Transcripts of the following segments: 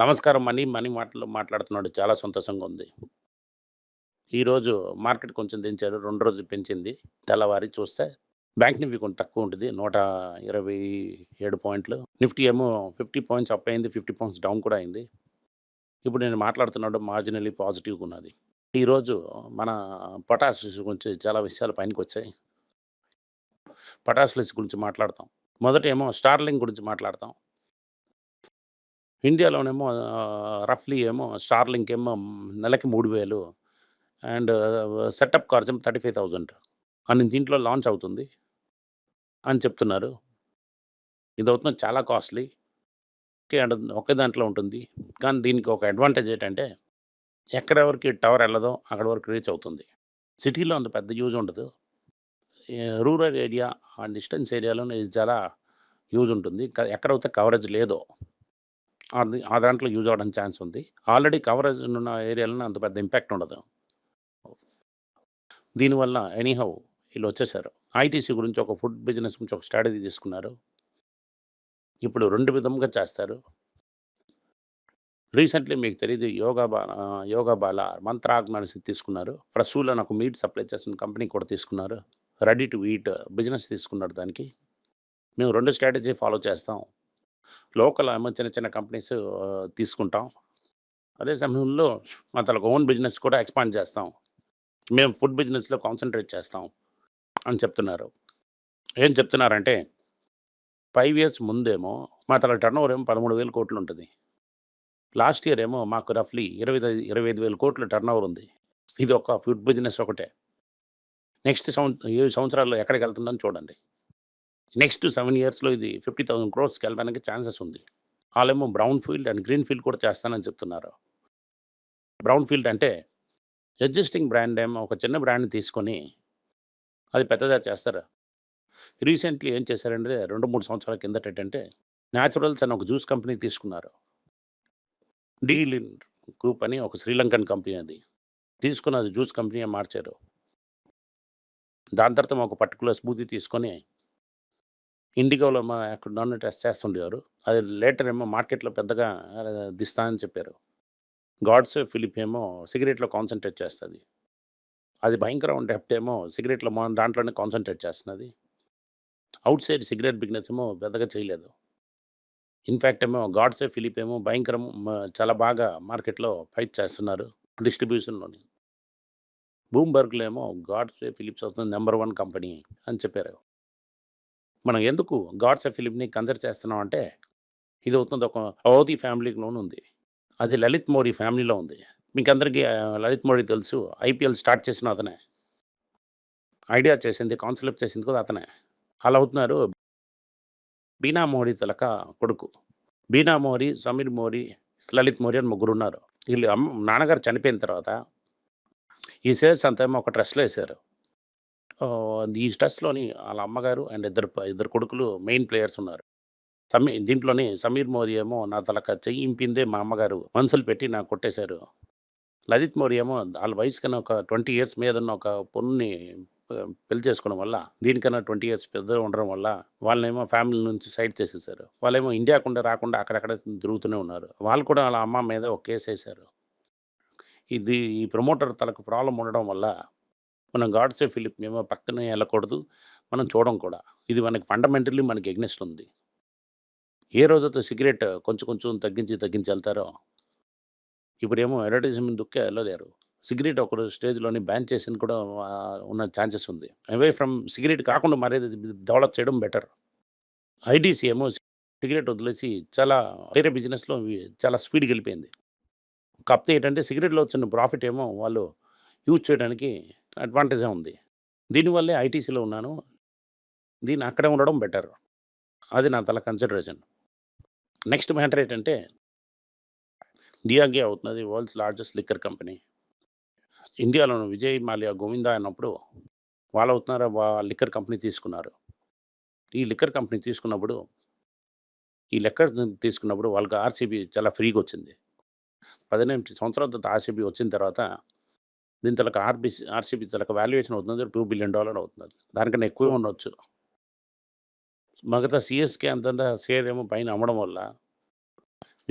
నమస్కారం money money మాటలు మాట్లాడుతున్నాడు. చాలా సంతోషంగా ఉంది ఈరోజు మార్కెట్ కొంచెం దించారు రెండు రోజులు పెంచింది. తెల్లవారి చూస్తే బ్యాంక్ నిఫ్టీ కొంచెం తక్కువ ఉంటుంది. నూట ఇరవై ఏడు పాయింట్లు. నిఫ్టీ ఏమో ఫిఫ్టీ పాయింట్స్ అప్ అయింది. ఫిఫ్టీ పాయింట్స్ డౌన్ కూడా అయింది. ఇప్పుడు నేను మాట్లాడుతున్నాడు. మార్జినలీ పాజిటివ్గా ఉన్నది. ఈరోజు మన పొటాష్ గురించి చాలా విషయాలు పైనకి వచ్చాయి. పొటాష్ లిస్ట్ గురించి మాట్లాడతాం. మొదట ఏమో స్టార్లింగ్ గురించి మాట్లాడతాం. ఇండియాలోనేమో రఫ్లీ ఏమో స్టార్లింక్ ఏమో నెలకి మూడు వేలు అండ్ సెటప్ కార్జ్ ఏమో థర్టీ ఫైవ్ థౌజండ్ అని దీంట్లో లాంచ్ అవుతుంది అని చెప్తున్నారు. ఇది అవుతుంది చాలా కాస్ట్లీ. అండ్ ఒకే దాంట్లో ఉంటుంది. కానీ దీనికి ఒక అడ్వాంటేజ్ ఏంటంటే ఎక్కడ వరకు టవర్ వెళ్ళదో అక్కడ వరకు రీచ్ అవుతుంది. సిటీలో అంత పెద్ద యూజ్ ఉండదు. రూరల్ ఏరియా అండ్ డిస్టెన్స్ ఏరియాలో ఇది చాలా యూజ్ ఉంటుంది. ఎక్కడైతే కవరేజ్ లేదో. అది ఆ దాంట్లో యూజ్ అవ్వడానికి ఛాన్స్ ఉంది. ఆల్రెడీ కవరేజ్ ఉన్న ఏరియాలో అంత పెద్ద ఇంపాక్ట్ ఉండదు. దీనివల్ల ఎనీహౌ వీళ్ళు వచ్చేసారు. ఐటీసీ గురించి ఒక ఫుడ్ బిజినెస్ గురించి ఒక స్ట్రాటజీ తీసుకున్నారు. ఇప్పుడు రెండు విధంగా చేస్తారు. రీసెంట్లీ మీకు తెలియదు యోగా బా యోగా బాల మంత్రాగ్ తీసుకున్నారు. ప్రసూల నాకు మీట్ సప్లై చేసిన కంపెనీ కూడా తీసుకున్నారు. రెడీ టు ఈట్ బిజినెస్ తీసుకున్నారు దానికి. మేము రెండు స్ట్రాటజీ ఫాలో చేస్తాం. లోకల్ ఏమో చిన్న చిన్న కంపెనీస్ తీసుకుంటాం. అదే సమయంలో మా తలకు ఓన్ బిజినెస్ కూడా ఎక్స్పాండ్ చేస్తాం. మేము ఫుడ్ బిజినెస్లో కాన్సన్ట్రేట్ చేస్తాం అని చెప్తున్నారు. ఏం చెప్తున్నారంటే ఫైవ్ ఇయర్స్ ముందేమో మా తల టర్న్ ఓవర్ ఏమో పదమూడు వేల కోట్లు ఉంటుంది లాస్ట్ ఇయర్ ఏమో మాకు రఫ్లీ ఇరవై ఐదు ఇరవై ఐదు వేల కోట్లు టర్న్ ఓవర్ ఉంది. ఇది ఒక ఫుడ్ బిజినెస్ ఒకటే. నెక్స్ట్ సంవ ఏడు సంవత్సరాల్లో ఎక్కడికి వెళ్తుందని చూడండి. నెక్స్ట్ సెవెన్ ఇయర్స్లో ఇది ఫిఫ్టీ థౌసండ్ క్రోర్స్కి వెళ్ళడానికి ఛాన్సెస్ ఉంది. వాళ్ళేమో brown field and green field కూడా చేస్తానని చెప్తున్నారు. బ్రౌన్ ఫీల్డ్ అంటే ఎగ్జిస్టింగ్ బ్రాండ్ ఏమో ఒక చిన్న బ్రాండ్ తీసుకొని అది పెద్దదా చేస్తారు? రీసెంట్లీ ఏం చేశారంటే రెండు మూడు సంవత్సరాల కిందట ఏంటంటే న్యాచురల్స్ అని ఒక జ్యూస్ కంపెనీ తీసుకున్నారు. డీల్ గ్రూప్ అని ఒక శ్రీలంకన్ కంపెనీ అది. తీసుకుని అది జ్యూస్ కంపెనీ మార్చారు. దాని తర్వాత ఒక పర్టికులర్ స్మూతీ తీసుకొని ఇండిగోలో మా అక్కడ నన్ను టెస్ట్ చేస్తుండేవారు. అది లేటర్ ఏమో మార్కెట్లో పెద్దగా దిస్తానని దిస్తా అని చెప్పారు. గాడ్స్ ఫిలిప్ ఏమో సిగరెట్లో కాన్సన్ట్రేట్ చేస్తుంది. అది భయంకరం ఉండే ఏమో సిగరెట్లో మా దాంట్లోనే కాన్సన్ట్రేట్ చేస్తున్నది. అవుట్ సైడ్ సిగరెట్ బిజినెస్ ఏమో పెద్దగా చేయలేదు. ఇన్ఫ్యాక్ట్ ఏమో గాడ్సే ఫిలిప్ ఏమో భయంకరం చాలా బాగా మార్కెట్లో ఫైట్ చేస్తున్నారు డిస్ట్రిబ్యూషన్లోని. బూమ్బర్గ్లో ఏమో గాడ్సే ఫిలిప్స్ అవుతుంది నెంబర్ వన్ కంపెనీ అని చెప్పారు. మనం ఎందుకు గాడ్సే ఫిలిప్ని కన్సిడర్ చేస్తున్నాం అంటే ఇది అవుతుంది ఒక అవధి ఫ్యామిలీలోనే ఉంది అది లలిత్ మోడీ ఫ్యామిలీలో ఉంది. మీకు అందరికీ లలిత్ మోడీ తెలుసు. ఐపీఎల్ స్టార్ట్ చేసిన అతనే. ఐడియా చేసింది కాన్సెప్ట్ చేసింది కూడా అతనే. అలా అవుతున్నారు బీనా మోడీ తలక కొడుకు. బీనా మోరీ సమీర్ మోరీ లలిత్ మోరీ అని ముగ్గురు ఉన్నారు వీళ్ళు నాన్నగారు చనిపోయిన తర్వాత ఈ సేల్స్ అంతా ఒక ట్రస్ట్లో వేశారు ఈ స్ట్రెస్లోని వాళ్ళ అమ్మగారు అండ్ ఇద్దరు ఇద్దరు కొడుకులు మెయిన్ ప్లేయర్స్ ఉన్నారు. సమీ దీంట్లోనే సమీర్ మోదీ ఏమో నా తలక చెయ్యి ఇంపిందే మా అమ్మగారు మనసులు పెట్టి నాకు కొట్టేశారు. లలిత్ మోడీ ఏమో వాళ్ళ వయసు కన్నా ఒక ట్వంటీ ఇయర్స్ మీద ఉన్న ఒక పొన్నుని పెళ్ళి చేసుకోవడం వల్ల దీనికన్నా ట్వంటీ ఇయర్స్ పెద్దగా ఉండడం వల్ల వాళ్ళనేమో ఫ్యామిలీ నుంచి సైడ్ చేసేసారు. వాళ్ళేమో ఇండియాకుండా రాకుండా అక్కడక్కడ తిరుగుతూనే ఉన్నారు. వాళ్ళు కూడా వాళ్ళ అమ్మ మీద ఒక కేసు వేశారు. ఇది ఈ ప్రమోటర్ తలకు ప్రాబ్లం ఉండడం వల్ల మనం గాడ్సే ఫిలిప్ ఏమో పక్కనే వెళ్ళకూడదు మనం చూడడం కూడా. ఇది మనకి ఫండమెంటల్లీ మనకి ఎగ్నెస్ట్ ఉంది. ఏ రోజైతే సిగరెట్ కొంచెం కొంచెం తగ్గించి తగ్గించి వెళ్తారో? ఇప్పుడేమో అడ్వర్టైజ్మెంట్ దుక్కే వెళ్ళలేరు. సిగరెట్ ఒక స్టేజ్లోని బ్యాన్ చేసిన కూడా ఉన్న ఛాన్సెస్ ఉంది. అవే ఫ్రమ్ సిగరెట్ కాకుండా మరేది డెవలప్ చేయడం బెటర్. ఐటీసీ ఏమో సిగరెట్ వదిలేసి చాలా వేరే బిజినెస్లో చాలా స్పీడ్కి వెళ్ళిపోయింది. కాకపోతే ఏంటంటే సిగరెట్లో వచ్చిన ప్రాఫిట్ ఏమో వాళ్ళు యూజ్ చేయడానికి అడ్వాంటేజే ఉంది. దీనివల్లే ఐటీసీలో ఉన్నాను. దీన్ని అక్కడే ఉండడం బెటర్. అది నా తల కన్సిడరేషన్. నెక్స్ట్ మ్యాటర్ ఏంటంటే డియాగే అవుతున్నది వరల్డ్స్ లార్జెస్ట్ లిక్కర్ కంపెనీ. ఇండియాలో విజయ్ మాల్యా గోవిందా అన్నప్పుడు వాళ్ళు అవుతున్నారు? లిక్కర్ కంపెనీ తీసుకున్నారు. ఈ లిక్కర్ కంపెనీ తీసుకున్నప్పుడు ఈ లిక్కర్ తీసుకున్నప్పుడు వాళ్ళకి ఆర్సీబీ చాలా ఫ్రీగా వచ్చింది. పదిహేను సంవత్సరాల తర్వాత ఆర్సీబీ వచ్చిన తర్వాత దీని తలక ఆర్బీసీ ఆర్సీబీ తలక వాల్యుయేషన్ అవుతుంది టూ బిలియన్ డాలర్ అవుతుంది దానికన్నా ఎక్కువ ఉండొచ్చు మిగతా సిఎస్కే అంతంత షేర్ ఏమో పైన అమ్మడం వల్ల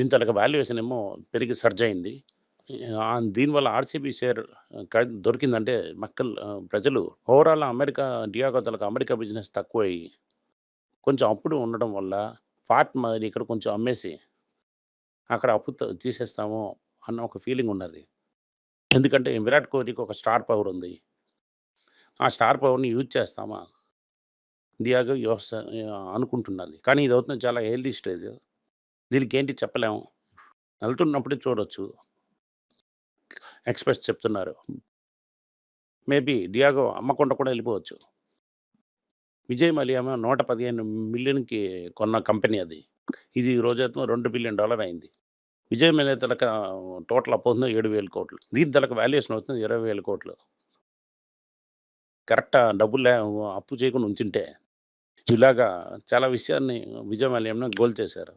ఇంతలకి వాల్యుయేషన్ ఏమో పెరిగి సర్జ్ అయింది. దీనివల్ల ఆర్‌సీబీ షేర్ దొరికిందంటే మక్కల్ ప్రజలు ఓవరాల్ అమెరికా డియాగో తాలూకా అమెరికా బిజినెస్ తక్కువయ్యి, కొంచెం అప్పుడు ఉండడం వల్ల పార్ట్ మరి ఇక్కడ కొంచెం అమ్మేసి, అక్కడ అప్పు తీసేస్తాము అన్న ఒక ఫీలింగ్ ఉన్నది. ఎందుకంటే విరాట్ కోహ్లీకి ఒక స్టార్ పవర్ ఉంది. ఆ స్టార్ పవర్‌ని యూజ్ చేస్తామా? దియాగో యోస్ అనుకుంటున్నది. కానీ ఇది అవుతుంది చాలా హెల్దీ స్టేజ్. దీనికి ఏంటి చెప్పలేము. వెళ్తున్నప్పుడే చూడొచ్చు. ఎక్స్‌పర్ట్స్ చెప్తున్నారు. మేబీ డియాగో అమ్మకుండా కూడా వెళ్ళిపోవచ్చు. విజయ్ మలియామ నూట పదిహేను మిలియన్కి కొన్న కంపెనీ అది. ఇది ఈ రోజు రెండు బిలియన్ డాలర్ అయింది. విజయం మల్య టోటల్ అప్పు అవుతుంది 7,000,00,00,000. దీని తాలూకా వాల్యుయేషన్ అవుతుంది ఇరవై వేల కోట్లు కరెక్ట్ డబ్బులు అప్పు చేయకుండా ఉంచుంటే, ఇలాగా చాలా విషయాన్ని విజయ్ మల్యను గోల్ చేశారు.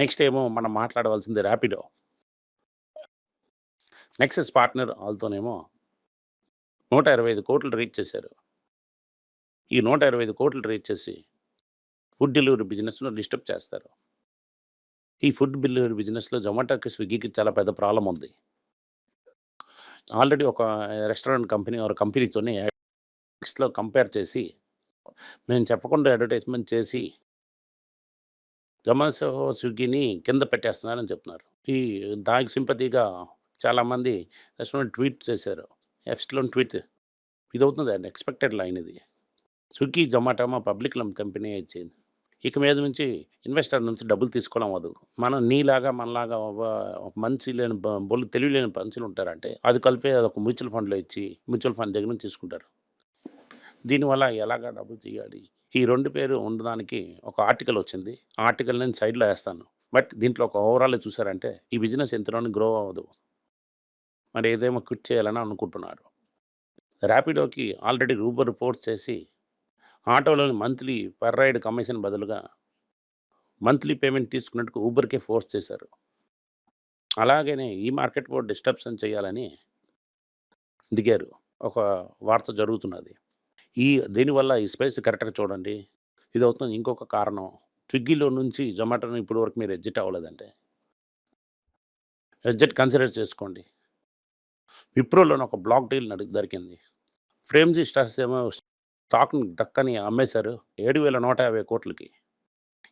నెక్స్ట్ ఏమో మనం మాట్లాడవలసింది ర్యాపిడో. నెక్సెస్ పార్ట్నర్ వాళ్ళతోనేమో నూట ఇరవై ఐదు కోట్లు రీచ్ చేశారు. ఈ నూట ఇరవై ఐదు కోట్లు రీచ్ చేసి, ఫుడ్ డెలివరీ బిజినెస్‌లో డిస్టర్బ్ చేస్తారు. ఈ ఫుడ్ డెలివరీ బిజినెస్‌లో జొమాటోకి, స్విగ్గీకి చాలా పెద్ద ప్రాబ్లమ్ ఉంది. ఆల్రెడీ ఒక రెస్టారెంట్ కంపెనీ ఆర్ కంపెనీతోని లో కంపేర్ చేసి, మేము చెప్పకుండా అడ్వర్టైజ్‌మెంట్ చేసి జొమాటో, స్విగ్గీని కింద పెట్టేస్తున్నారని చెప్తున్నారు. ఈ దానికి సింపతిగా చాలామంది రెస్టారెంట్ ట్వీట్ చేశారు. ఎఫ్స్ట్లో ట్వీట్. ఇది అవుతుంది అండి అన్‌ఎక్స్‌పెక్టెడ్ లైన్ ఇది. స్విగ్గీ, జొమాటో మా పబ్లిక్ కంపెనీ ఇచ్చింది. ఇక మీద నుంచి ఇన్వెస్టర్ నుంచి డబ్బులు తీసుకోవడం వద్దు మనం నీలాగా మనలాగా మంచి లేని బ బొల్లు తెలివి లేని పంచులు ఉంటారంటే, అది కలిపి ఒక మ్యూచువల్ ఫండ్‌లో ఇచ్చి, మ్యూచువల్ ఫండ్ దగ్గర నుంచి తీసుకుంటారు. దీనివల్ల ఎలాగా డబ్బులు తీయాలి? ఈ రెండు పేరు ఉండడానికి ఒక ఆర్టికల్ వచ్చింది. ఆర్టికల్ నేను సైడ్‌లో వేస్తాను బట్ దీంట్లో ఒక ఓవరాల్ చూసారంటే, ఈ బిజినెస్ ఎంతలోనే గ్రో అవ్వదు. మరి ఏదేమో క్విట్ చేయాలని అనుకుంటున్నారు. ర్యాపిడోకి ఆల్రెడీ రూబర్ ఫోర్స్ చేసి, ఆటోలోని మంత్లీ పర్ రైడ్ కమిషన్ బదులుగా, మంత్లీ పేమెంట్ తీసుకున్నట్టు ఊబర్‌కే ఫోర్స్ చేశారు. అలాగనే ఈ మార్కెట్ కూడా డిస్టర్బ్‌షన్ చేయాలని దిగారు. ఒక వార్త జరుగుతున్నది. ఈ దీనివల్ల ఈ స్పేస్ కరెక్ట్‌గా చూడండి. ఇది అవుతుంది ఇంకొక కారణం. స్విగ్గీలో నుంచి జొమాటోని ఇప్పటి వరకు మీరు ఎగ్జిట్ అవ్వలేదంటే ఎగ్జిట్ కన్సిడర్ చేసుకోండి. విప్రోలోని ఒక బ్లాక్ డీల్ నడు దొరికింది. ఫ్రేమ్‌జీ స్టార్స్ ఏమో స్టాక్‌ని డక్కని అమ్మేశారు. ఏడు వేల నూట యాభై కోట్లకి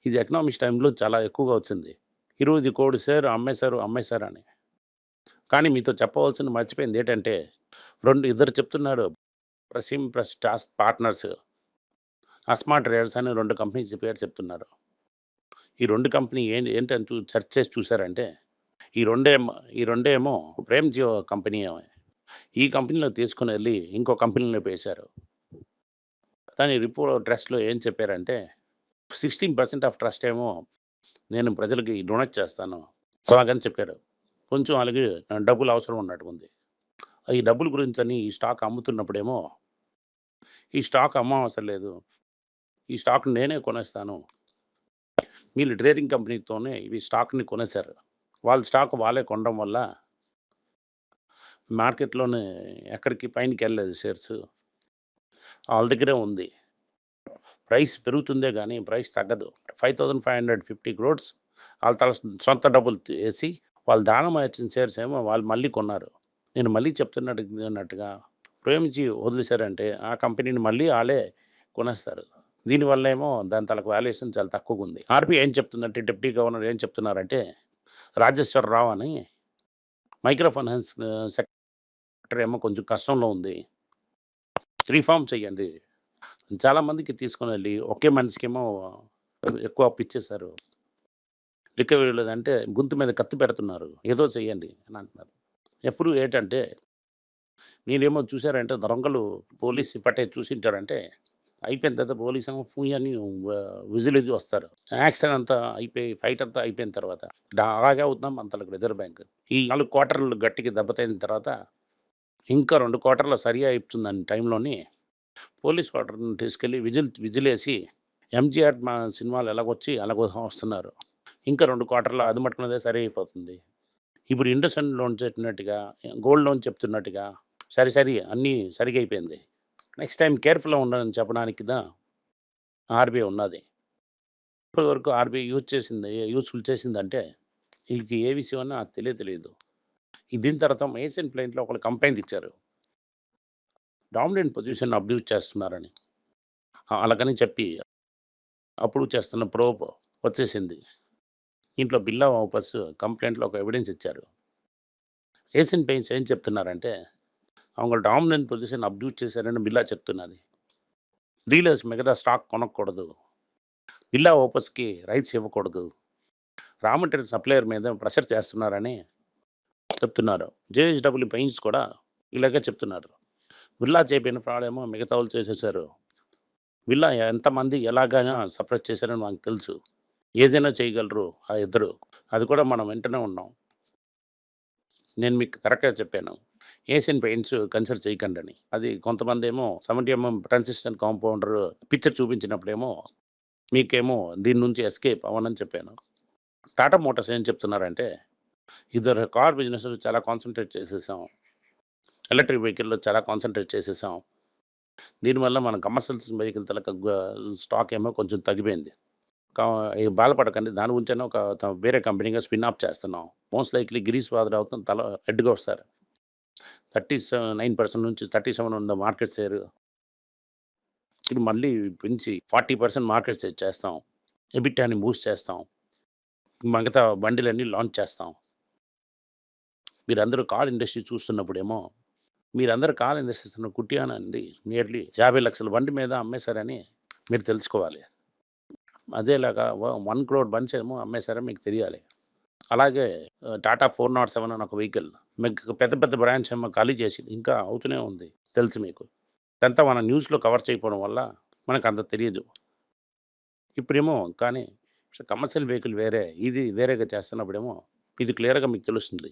ఇది ఎకనామిక్స్ టైంలో చాలా ఎక్కువగా వచ్చింది. 20 కోడి షేర్ అమ్మేశారు, అమ్మేశారు అని కానీ మీతో చెప్పవలసింది మర్చిపోయింది ఏంటంటే, రెండు ఇద్దరు చెప్తున్నారు. ప్రసీమ్ ప్లస్ టాస్ పార్ట్నర్స్. అస్మా ట్రేడర్స్ అని రెండు కంపెనీస్ పేరు చెప్తున్నారు. ఈ రెండు కంపెనీ ఏం ఏంటని చూ సెర్చ్ చేసి చూసారంటే, ఈ రెండేమో ఈ రెండేమో ప్రేమ్ జియో కంపెనీ ఏమో. ఈ కంపెనీలో తీసుకుని వెళ్ళి ఇంకో కంపెనీలో వేశారు. కానీ రిపోర్ట్ ట్రస్ట్‌లో ఏం చెప్పారంటే, 16% ఆఫ్ ట్రస్ట్ ఏమో నేను ప్రజలకి డొనేట్ చేస్తాను. అలాగని చెప్పారు. కొంచెం అలాగే డబ్బులు అవసరం ఉన్నట్టుంది ఈ డబ్బుల గురించి అని ఈ స్టాక్ అమ్ముతున్నప్పుడేమో, ఈ స్టాక్ అమ్మవసరం లేదు. ఈ స్టాక్ నేనే కొనేస్తాను. వీళ్ళు ట్రేడింగ్ కంపెనీతోనే ఈ స్టాక్‌ని కొనేశారు. వాళ్ళ స్టాక్ వాళ్ళే కొనడం వల్ల మార్కెట్‌లోనే ఎక్కడికి పైనకెళ్ళలేదు షేర్స్. వాళ్ళ దగ్గరే ఉంది. ప్రైస్ పెరుగుతుందే కానీ ప్రైస్ తగ్గదు. Five thousand five hundred fifty crores వాళ్ళ తల సొంత డబ్బులు వేసి వాళ్ళు దానం వచ్చిన షేర్స్ ఏమో వాళ్ళు మళ్ళీ కొన్నారు. నేను మళ్ళీ చెప్తున్నట్టు అన్నట్టుగా వదిలేశారంటే వదిలేసారంటే, ఆ కంపెనీని మళ్ళీ వాళ్ళే కొనేస్తారు. దీనివల్ల ఏమో దాని తలకు వాల్యుయేషన్ చాలా తక్కువగా ఉంది ఆర్‌బీఐ ఏం చెప్తుందంటే, డిప్యూటీ గవర్నర్ ఏం చెప్తున్నారంటే, రాజేశ్వరరావు అని మైక్రో ఫైనాన్స్ సెక్టర్ ఏమో కొంచెం కష్టంలో ఉంది. రీఫార్మ్ చేయండి. చాలామందికి తీసుకొని వెళ్ళి ఒకే మనిషికేమో ఎక్కువ అప్పిచ్చేశారు. రికవరీ లేదంటే గొంతు మీద కత్తి పెడుతున్నారు. ఏదో చేయండి అని అంటున్నారు. ఎప్పుడు ఏంటంటే మీరేమో చూశారంటే దొంగలు పోలీస్ పట్టే చూసింటారంటే, అయిపోయిన తర్వాత పోలీసేమో ఫుయ్ అని విజిల్ వస్తారు. యాక్సిడెంట్ అంతా అయిపోయి ఫైట్ అంతా అయిపోయిన తర్వాత, అలాగే అవుతున్నాం అంతలకు రిజర్వ్ బ్యాంక్. ఈ నాలుగు క్వార్టర్‌లు గట్టికి దెబ్బతైన తర్వాత, ఇంకా 2 క్వార్టర్‌లో సరి అయితుందని టైంలోని పోలీస్ వాటర్ని తీసుకెళ్ళి విజిల్ విజిలేసి, ఎంజీఆర్ మా సినిమాలు ఎలాగొచ్చి అలాగ వస్తున్నారు. ఇంకా రెండు క్వార్టర్లు అది మట్టుకున్నదే సరి అయిపోతుంది. ఇప్పుడు ఇండస్ట్రీ లోన్ చెప్పినట్టుగా, గోల్డ్ లోన్ చెప్తున్నట్టుగా సరి సరి అన్నీ సరిగా అయిపోయింది. నెక్స్ట్ టైం కేర్‌ఫుల్‌గా ఉండాలని చెప్పడానికి దా ఆర్‌బీఐ ఉన్నది. ఇప్పటివరకు ఆర్బీఐ యూజ్ చేసింది యూస్ఫుల్ చేసిందంటే వీళ్ళకి ఏ విషయం అన్నా తెలియ తెలియదు దీని తర్వాత ఏషియన్ ప్లేన్లో ఒకళ్ళు కంప్లైంట్ ఇచ్చారు డామినెంట్ పొజిషన్ అబ్యూజ్ చేస్తున్నారని ఆ, అలాగని చెప్పి అప్పుడు చేస్తున్న ప్రోబ్ వచ్చేసింది ఇంట్లో బిల్లా వాపస్ కంప్లైంట్లో ఒక ఎవిడెన్స్ ఇచ్చారు ఏషియన్ పెయింట్స్ ఏం చెప్తున్నారంటే அவங்க డామినెంట్ పొజిషన్ అబ్యూజ్ చేశారని బిల్లా చెప్తున్నది డీలర్స్ మిగతా స్టాక్ కొనకూడదు బిల్లా ఓపస్కి రైట్స్ ఇవ్వకూడదు రా మెటీరియల్ సప్లయర్ మీద ప్రెషర్ చేస్తున్నారని చెప్తున్నారు జేఎస్డబ్ల్యూ పెయింట్స్ కూడా ఇలాగే చెప్తున్నారు విల్లా చేపిన ఫ్రాడ్ ఏమో మిగతా వాళ్ళు చేసేసారు విల్లా ఎంతమంది ఎలాగైనా సప్రెస్ చేశారని మాకు తెలుసు. ఏదైనా చేయగలరు ఆ ఇద్దరు. అది కూడా మనం వెంటనే ఉన్నాం. నేను మీకు కరెక్ట్గా చెప్పాను. ఏషియన్ పెయింట్స్ కన్సిడర్ చేయకండి అని. అది కొంతమంది ఏమో సెవెంటీ ఎంఎం ట్రాన్సిస్టెంట్ కాంపౌండర్ పిక్చర్ చూపించినప్పుడేమో మీకేమో దీని నుంచి ఎస్కేప్ అవ్వనని చెప్పాను. టాటా మోటార్స్ ఏం చెప్తున్నారంటే ఇద్దరు కార్ బిజినెస్ చాలా కాన్సన్ట్రేట్ చేసేసాం. ఎలక్ట్రిక్ వెహికల్లో చాలా కాన్సన్ట్రేట్ చేసేసాం. దీనివల్ల మన కమర్షియల్ వెహికల్ తలక స్టాక్ ఏమో కొంచెం తగ్గిపోయింది. బాధపడకండి. దాని గురించైనా ఒక వేరే కంపెనీగా స్పిన్ ఆఫ్ చేస్తున్నాం. మోస్ట్ లైక్లీ గిరీష్ బాదరావుతో తల హెడ్గా వస్తారు. థర్టీ నైన్ పర్సెంట్ నుంచి థర్టీ సెవెన్ ఉంది మార్కెట్ షేర్ ఇది మళ్ళీ పెంచి ఫార్టీ పర్సెంట్ మార్కెట్ షేర్ చేస్తాం. ఎబిటాని బూస్ట్ చేస్తాం. మిగతా బండిలన్నీ లాంచ్ చేస్తాం. మీరందరూ కాల్ ఇండస్ట్రీ చూస్తున్నప్పుడేమో మీరందరూ కాల్ ఇండస్ట్రీస్ కుట్టియానండి నియర్లీ యాభై లక్షల బండి మీద అమ్మేశారని మీరు తెలుసుకోవాలి. అదేలాగా వన్ క్రోడ్ బండ్స్ ఏమో అమ్మేశారని మీకు తెలియాలి. అలాగే టాటా ఫోర్ నాట్ సెవెన్ అని ఒక వెహికల్ మీకు పెద్ద పెద్ద బ్రాంచ్ ఏమో ఖాళీ చేసింది ఇంకా అవుతూనే ఉంది తెలుసు మీకు. ఇదంతా మన న్యూస్లో కవర్ చేయకపోవడం వల్ల మనకు అంత తెలియదు. ఇప్పుడేమో కానీ కమర్షియల్ వెహికల్ వేరే ఇది వేరేగా చేస్తున్నప్పుడేమో ఇది క్లియర్గా మీకు తెలుస్తుంది.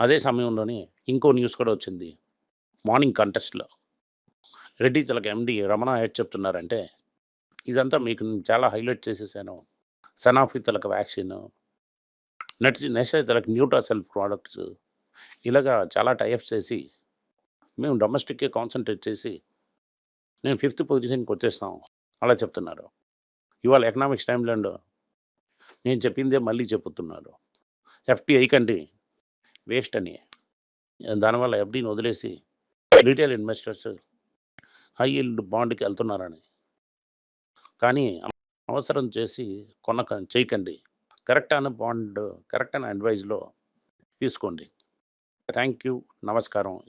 అదే సమయంలోనే ఇంకో న్యూస్ కూడా వచ్చింది. మార్నింగ్ కంటెస్ట్లో. రెడ్డి తలక ఎండి రమణ హెడ్ చెప్తున్నారంటే ఇదంతా మీకు చాలా హైలైట్ చేసేసాను. సనాఫీ తలక వ్యాక్సిన్ నెట్ నెక్స్ట్ తలక న్యూటా సెల్ఫ్ ప్రోడక్ట్స్ ఇలాగా చాలా టైప్స్ చేసి మేము డొమెస్టిక్కే కాన్సన్ట్రేట్ చేసి నేను ఫిఫ్త్ పొజిషన్కి వచ్చేస్తాం. అలా చెప్తున్నారు. ఇవాళ ఎకనామిక్స్ టైంలో నేను చెప్పిందే మళ్ళీ చెప్తున్నారు. ఎఫ్టీఐ కంటే వేస్ట్ అని దానివల్ల ఎఫ్డీని వదిలేసి రీటైల్ ఇన్వెస్టర్స్ హై ఇల్డ్ బాండ్కి వెళ్తున్నారని. కానీ అవసరం చేసి కొనక చేయకండి. కరెక్ట్ అయిన బాండ్ కరెక్ట్ అయిన అడ్వైజ్లో తీసుకోండి. థ్యాంక్ యూ నమస్కారం.